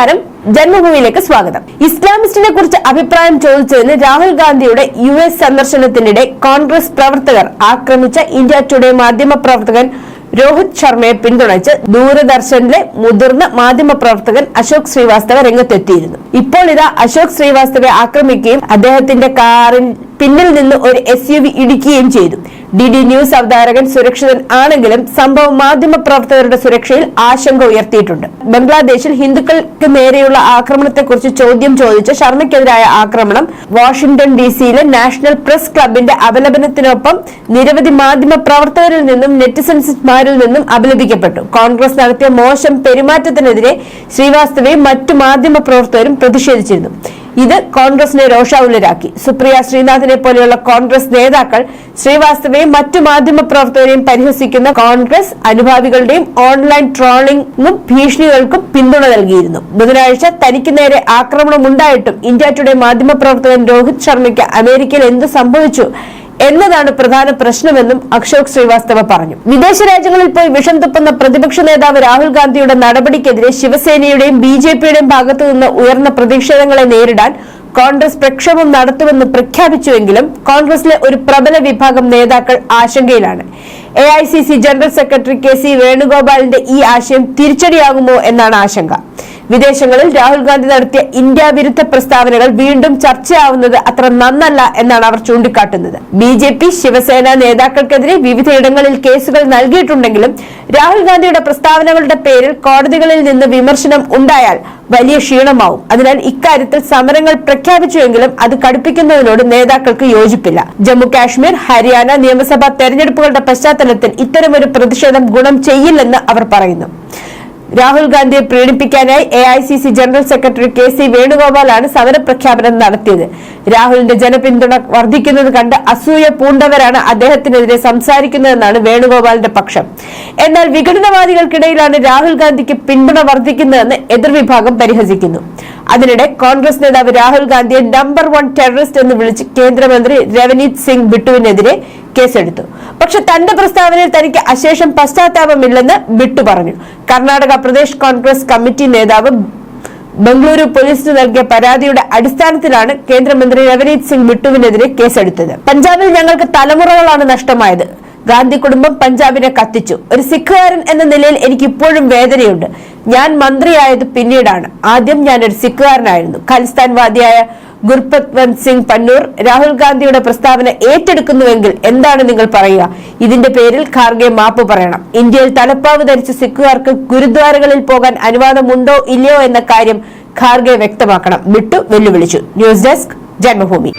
നമസ്കാരം. ജന്മഭൂമിയിലേക്ക് സ്വാഗതം. ഇസ്ലാമിസ്റ്റിനെ കുറിച്ച് അഭിപ്രായം ചോദിച്ചതിന് രാഹുൽ ഗാന്ധിയുടെ യു എസ് സന്ദർശനത്തിനിടെ കോൺഗ്രസ് പ്രവർത്തകർ ആക്രമിച്ച ഇന്ത്യ ടുഡേ മാധ്യമ പ്രവർത്തകൻ രോഹിത് ശർമ്മയെ പിന്തുണച്ച് ദൂരദർശനിലെ മുതിർന്ന മാധ്യമ പ്രവർത്തകൻ അശോക് ശ്രീവാസ്തവ രംഗത്തെത്തിയിരുന്നു. ഇപ്പോൾ ഇതാ അശോക് ശ്രീവാസ്തവയെ ആക്രമിക്കുകയും അദ്ദേഹത്തിന്റെ കാറിൽ പിന്നിൽ നിന്ന് ഒരു എസ് യു വി ഇടിക്കുകയും ചെയ്തു. ഡി ഡി ന്യൂസ് അവതാരകൻ സുരക്ഷിതൻ ആണെങ്കിലും സംഭവം മാധ്യമ പ്രവർത്തകരുടെ സുരക്ഷയിൽ ആശങ്ക ഉയർത്തിയിട്ടുണ്ട്. ബംഗ്ലാദേശിൽ ഹിന്ദുക്കൾക്ക് നേരെയുള്ള ആക്രമണത്തെക്കുറിച്ച് ചോദ്യം ചോദിച്ച ശർമ്മയ്ക്കെതിരായ ആക്രമണം വാഷിംഗ്ടൺ ഡി സിയിലെ നാഷണൽ പ്രസ് ക്ലബിന്റെ അപലപനത്തിനൊപ്പം നിരവധി മാധ്യമ പ്രവർത്തകരിൽ നിന്നും നെറ്റിസൻസ്മാരിൽ നിന്നും അപലപിക്കപ്പെട്ടു. കോൺഗ്രസ് നടത്തിയ മോശം പെരുമാറ്റത്തിനെതിരെ ശ്രീവാസ്തവയും മറ്റു മാധ്യമ പ്രവർത്തകരും പ്രതിഷേധിച്ചിരുന്നു. ഇത് കോൺഗ്രസിനെ രോഷാകുലരാക്കി. സുപ്രിയ ശ്രീനാഥിനെ പോലെയുള്ള കോൺഗ്രസ് നേതാക്കൾ ശ്രീവാസ്തവയും മറ്റു മാധ്യമ പ്രവർത്തകരെയും പരിഹസിക്കുന്ന കോൺഗ്രസ് അനുഭാവികളുടെയും ഓൺലൈൻ ട്രോളിംഗും ഭീഷണികൾക്കും പിന്തുണ നൽകിയിരുന്നു. ബുധനാഴ്ച തനിക്ക് നേരെ ആക്രമണമുണ്ടായിട്ടും ഇന്ത്യ ടുഡേ മാധ്യമ പ്രവർത്തകൻ രോഹിത് ശർമ്മയ്ക്ക് അമേരിക്കയിൽ എന്ത് സംഭവിച്ചു എന്നതാണ് പ്രധാന പ്രശ്നമെന്നും അശോക് ശ്രീവാസ്തവ പറഞ്ഞു. വിദേശ രാജ്യങ്ങളിൽ പോയി വിഷം തുപ്പുന്ന പ്രതിപക്ഷ നേതാവ് രാഹുൽ ഗാന്ധിയുടെ നടപടിക്കെതിരെ ശിവസേനയുടെയും ബി ജെ പിയുടെയും ഭാഗത്തു നിന്ന് ഉയർന്ന പ്രതിഷേധങ്ങളെ നേരിടാൻ കോൺഗ്രസ് പ്രക്ഷോഭം നടത്തുമെന്ന് പ്രഖ്യാപിച്ചുവെങ്കിലും കോൺഗ്രസിലെ ഒരു പ്രബല വിഭാഗം നേതാക്കൾ ആശങ്കയിലാണ്. A I C C general secretary K C വേണുഗോപാലിന്റെ ഈ ആശയം തിരിച്ചടിയാകുമോ എന്നാണ് ആശങ്ക. വിദേശങ്ങളിൽ രാഹുൽ ഗാന്ധി നടത്തിയ ഇന്ത്യ വിരുദ്ധ പ്രസ്താവനകൾ വീണ്ടും ചർച്ചയാവുന്നത് അത്ര നന്നല്ല എന്നാണ് അവർ ചൂണ്ടിക്കാട്ടുന്നത്. ബി ജെ പി ശിവസേന നേതാക്കൾക്കെതിരെ വിവിധയിടങ്ങളിൽ കേസുകൾ നൽകിയിട്ടുണ്ടെങ്കിലും രാഹുൽ ഗാന്ധിയുടെ പ്രസ്താവനകളുടെ പേരിൽ കോടതികളിൽ നിന്ന് വിമർശനം ഉണ്ടായാൽ വലിയ ക്ഷീണമാവും. അതിനാൽ ഇക്കാര്യത്തിൽ സമരങ്ങൾ പ്രഖ്യാപിച്ചുവെങ്കിലും അത് കടുപ്പിക്കുന്നതിനോട് നേതാക്കൾക്ക് യോജിപ്പില്ല. ജമ്മു കാശ്മീർ ഹരിയാന നിയമസഭാ തെരഞ്ഞെടുപ്പുകളുടെ പശ്ചാത്തലത്തിൽ ഇത്തരമൊരു പ്രതിഷേധം ഗുണം ചെയ്യില്ലെന്ന് അവർ പറയുന്നു. രാഹുൽ ഗാന്ധിയെ പ്രീണിപ്പിക്കാനായി A I C C general secretary K C വേണുഗോപാലാണ് സമരപ്രഖ്യാപനം നടത്തിയത്. രാഹുലിന്റെ ജനപിന്തുണ വർദ്ധിക്കുന്നത് കണ്ട് അസൂയ പൂണ്ടവരാണ് അദ്ദേഹത്തിനെതിരെ സംസാരിക്കുന്നതെന്നാണ് വേണുഗോപാലിന്റെ പക്ഷം. എന്നാൽ വിഘടനവാദികൾക്കിടയിലാണ് രാഹുൽ ഗാന്ധിക്ക് പിന്തുണ വർദ്ധിക്കുന്നതെന്ന് എതിർവിഭാഗം പരിഹസിക്കുന്നു. അതിനിടെ കോൺഗ്രസ് നേതാവ് രാഹുൽ ഗാന്ധിയെ നമ്പർ വൺ ടെററിസ്റ്റ് എന്ന് വിളിച്ച് കേന്ദ്രമന്ത്രി രവനീത് സിംഗ് ബിട്ടുവിനെതിരെ കേസെടുത്തു. പക്ഷെ തന്റെ പ്രസ്താവനയിൽ തനിക്ക് അശേഷം പശ്ചാത്താപമില്ലെന്ന് വിട്ടു പറഞ്ഞു കർണാടക പ്രദേശ് കോൺഗ്രസ് കമ്മിറ്റി നേതാവ് ബംഗളൂരു പോലീസിന് നൽകിയ പരാതിയുടെ അടിസ്ഥാനത്തിലാണ് കേന്ദ്രമന്ത്രി രവനീത് സിംഗ് ബിട്ടുവിനെതിരെ കേസെടുത്തത്. പഞ്ചാബിൽ ഞങ്ങൾക്ക് തലമുറകളാണ് നഷ്ടമായത്. ഗാന്ധി കുടുംബം പഞ്ചാബിനെ കത്തിച്ചു. ഒരു സിഖുകാരൻ എന്ന നിലയിൽ എനിക്ക് ഇപ്പോഴും വേദനയുണ്ട്. ഞാൻ മന്ത്രിയായത് പിന്നീടാണ്. ആദ്യം ഞാൻ ഒരു സിഖുകാരനായിരുന്നു. ഖലിസ്ഥാൻവാദിയായ ഗുർപത്വന്ത് സിംഗ് പന്നൂർ രാഹുൽ ഗാന്ധിയുടെ പ്രസ്താവന ഏറ്റെടുക്കുന്നുവെങ്കിൽ എന്താണ് നിങ്ങൾ പറയുക? ഇതിന്റെ പേരിൽ ഖാർഗെ മാപ്പ് പറയണം. ഇന്ത്യയിൽ തലപ്പാവ് ധരിച്ച സിഖുകാർക്ക് ഗുരുദ്വാരകളിൽ പോകാൻ അനുവാദമുണ്ടോ ഇല്ലയോ എന്ന കാര്യം ഖാർഗെ വ്യക്തമാക്കണം. വിട്ടു വെല്ലുവിളിച്ചു. News desk Janmabhumi.